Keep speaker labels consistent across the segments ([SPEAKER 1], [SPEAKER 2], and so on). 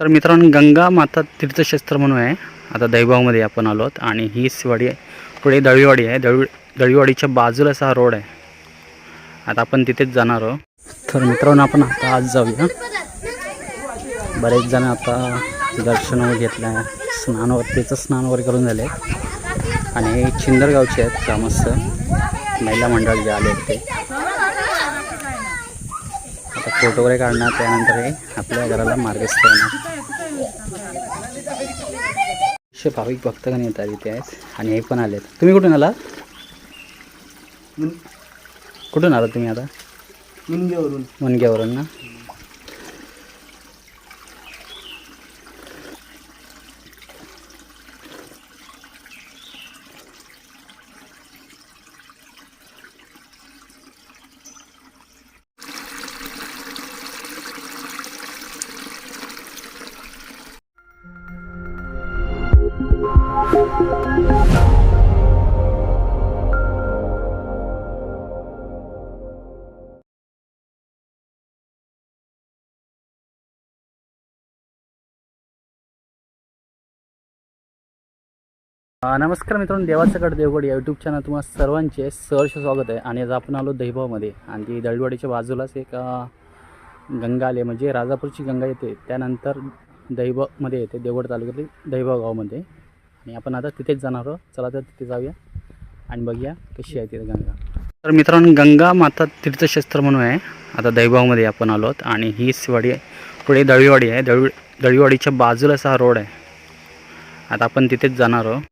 [SPEAKER 1] तर मित्रांनो गंगा माता तीर्थक्षेत्र म्हणून आहे. आता दैबावमध्ये आपण आलो आहोत आणि ही वाडी आहे. पुढे दळीवाडी आहे. दळी दळीवाडीच्या बाजूलाच हा रोड आहे. आता आपण तिथेच जाणार आहोत. तर मित्रांनो आपण आता आज जाऊया. बरेच जण आता दर्शन घेतलं आहे. स्नान त्याचं स्नान वगैरे करून झाले आणि छिंदरगावचे आहेत ग्रामस्थ महिला मंडळ जे आले आहेत ते फोटो वगैरे काढणार त्यानंतर हे आपल्या घराला मार्गस्थ होणार. असे भाविक भक्तगण येतात इथे आहेत आणि हे पण आलेत. तुम्ही कुठून आलात? कुठून आलात तुम्ही आता?
[SPEAKER 2] मुनगेवरून.
[SPEAKER 1] मुनग्यावरून ना? नमस्कार मित्रांनो देवाचं गड देवगड या यूट्यूब चॅनल तुम्हाला सर्वांचे सहर्ष स्वागत आहे. आणि आज आपण आलो दहिभावमध्ये आणि ती दळीवाडीच्या बाजूलाच एक गंगा आली म्हणजे राजापूरची गंगा येते. त्यानंतर दहिभावमध्ये येते देवगड तालुक्यातील दहिभाव गावामध्ये. आणि आपण आता तिथेच जाणार आहोत. चला तर तिथे जाऊया आणि बघूया कशी आहे तिथे गंगा. तर मित्रांनो गंगा माता तीर्थक्षेत्र म्हणून आहे. आता दहिभावमध्ये आपण आलो आहोत. आणि ही वाडी आहे पुढे दळीवाडी आहे. दळी दळीवाडीच्या बाजूलाच हा रोड आहे. आता आपण तिथेच जाणार आहोत.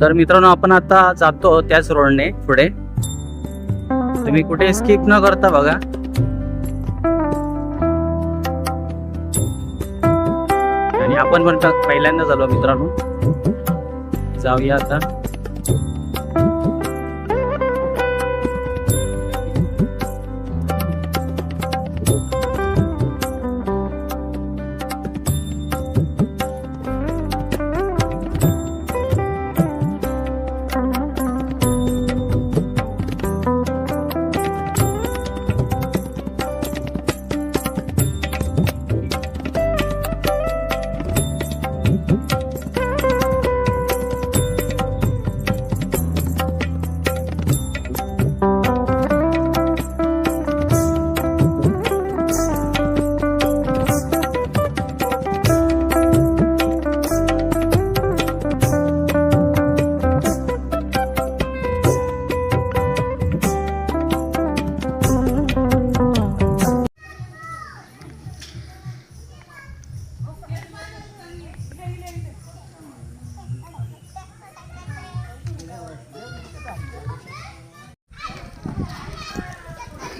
[SPEAKER 1] तर मित्रांनो आपण आता जातो त्याच रोडने पुढे. तुम्ही कुठे स्किप न करता बघा. आणि आपण पण पहिल्यांदा झालो मित्रांनो. जाऊया आता.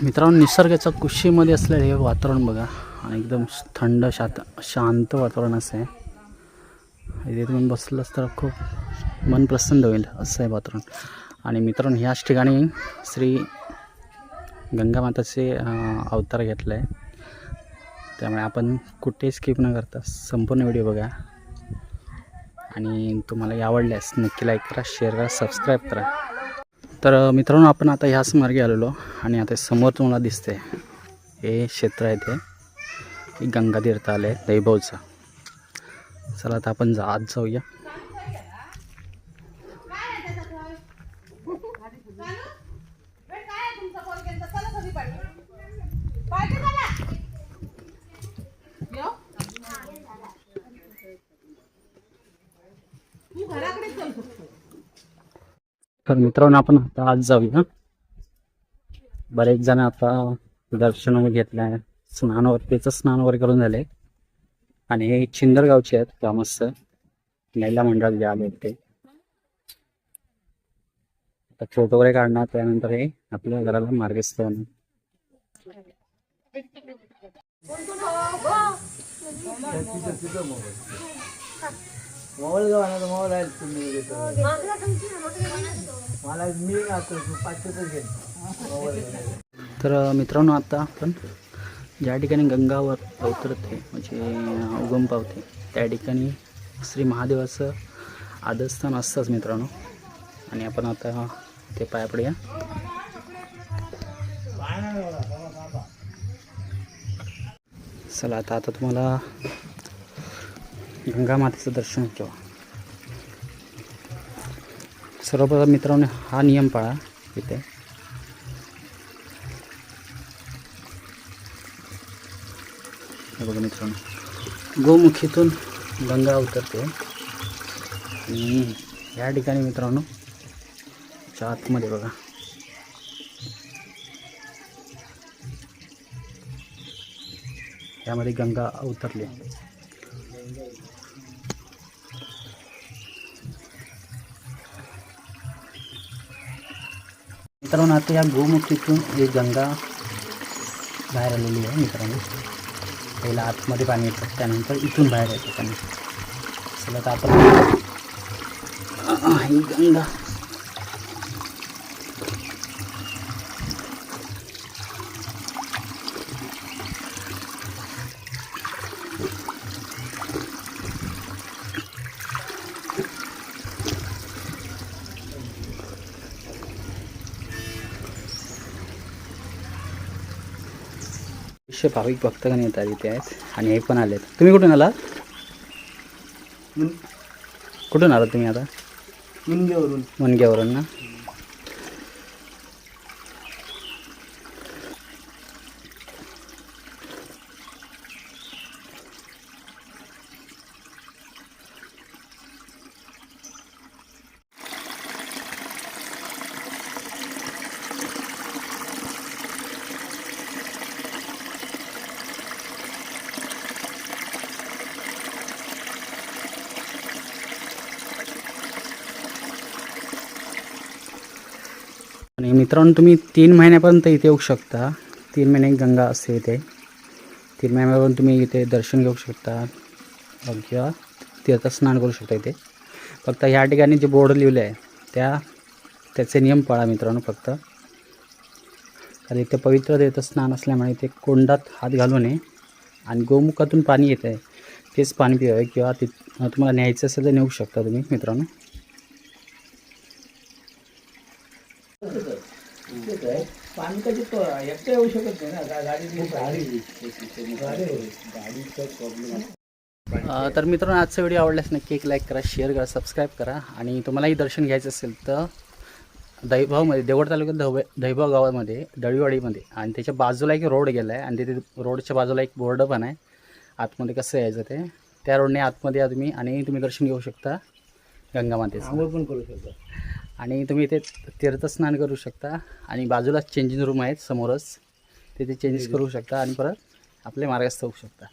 [SPEAKER 1] मित्रांनो निसर्गाच्या कुशीमध्ये असलेलं हे वातावरण बघा. आणि एकदम थंड शात शांत वातावरण असं आहे. इथे तुम्ही बसलंच तर खूप मन प्रसन्न होईल असं आहे वातावरण. आणि मित्रांनो ह्याच ठिकाणी श्री गंगामाताचे अवतार घेतला आहे त्यामुळे आपण कुठे स्किप न करता संपूर्ण व्हिडिओ बघा. आणि तुम्हाला आवडल्यास नक्की लाईक करा शेअर करा सबस्क्राईब करा. तर मित्रांनो आपण आता ह्याच मार्गे आलेलो आणि आता समोर तुम्हाला दिसते हे क्षेत्र आहे ते. गंगा तीर्थ आलं आहे दैभवचं चला आता आपण जा आत जाऊया. तर मित्रांनो आपण आता आज जाऊया. बरेच जण आता दर्शन वगैरे घेतलं आहे स्नान त्याचं स्नान वगैरे करून झाले. आणि हे चिंदर गावचे आहेत ग्रामस्थ महिला मंडळ जे आले होते. ते आता फोटो वगैरे काढणार त्यानंतर हे आपल्या घराला मार्गस्थ होणार.
[SPEAKER 2] मोबाईल गावाला मोबाईल आहे तुम्ही मला मी आता पाचशे घेईन
[SPEAKER 1] तर मित्रांनो आता आपण ज्या ठिकाणी गंगावर अवतरते म्हणजे उगम पावते त्या ठिकाणी श्री महादेवाचं आदस्थान असतंच मित्रांनो. आणि आपण आता ते पाया पडूया. चला आता आता तुम्हाला गंगा मातेचं दर्शन केव्हा सर्वप्रथम मित्रांनो हा नियम पाळा इथे. बघा मित्रांनो गोमुखीतून गंगा उतरते. आणि या ठिकाणी मित्रांनो च्या आतमध्ये बघा. यामध्ये गंगा उतरली. मित्रांनो आता या गोमुखीतून एक गंगा बाहेर आलेली आहे मित्रांनो. पहिला आतमध्ये पाणी येतं त्यानंतर इथून बाहेर येतं पाणी. चला तर आपण ही गंगा विश्व भाविक भक्तगण येतात इथे आहेत आणि हे पण आलेत. तुम्ही कुठून आलात?
[SPEAKER 2] मुन
[SPEAKER 1] कुठून आलात तुम्ही आता?
[SPEAKER 2] मुनगेवरून.
[SPEAKER 1] मनग्यावरून ना? आणि मित्रांनो तुम्ही तीन महिन्यापर्यंत इथे येऊ शकता. तीन महिने गंगा असते इथे. तीन महिन्यापर्यंत तुम्ही इथे दर्शन घेऊ शकता. किंवा तीर्थ स्नान करू शकता इथे. फक्त ह्या ठिकाणी जे बोर्ड लिहिले आहे त्या त्याचे नियम पाळा मित्रांनो फक्त. कारण इथे पवित्र तीर्थस्नान असल्यामुळे इथे कोंडात हात घालू नये आणि गोमुखातून पाणी येत आहे तेच पाणी पिवावे किंवा ति तुम्हाला न्यायचं असेल तर नेऊ शकता तुम्ही मित्रांनो.
[SPEAKER 2] कधी एकटं येऊ शकत नाही ना गा- गाडी गाडी गाडीचा प्रॉब्लेम
[SPEAKER 1] अ, तर मित्रांनो आजचा व्हिडिओ आवडल्यास नक्की एक लाईक करा शेअर करा सबस्क्राईब करा. आणि तुम्हालाही दर्शन घ्यायचं असेल तर दैभावमध्ये देवड तालुक्यात दहवे दैभाव गावामध्ये दळीवाडीमध्ये आणि त्याच्या बाजूला एक रोड गेला आहे आणि तिथे रोडच्या बाजूला एक बोर्ड पण आहे. आतमध्ये कसं यायचं ते त्या रोडने आतमध्ये या तुम्ही आणि तुम्ही दर्शन घेऊ शकता. गंगा मातेचं.
[SPEAKER 2] आंघोळ पण करू शकतो.
[SPEAKER 1] आणि तुम्ही इथे तीर्थस्नान करू शकता आणि बाजूलाच चेंजिंग रूम आहेत समोरच. तिथे चेंजेस करू शकता आणि परत आपले मार्गस्थ होऊ शकता.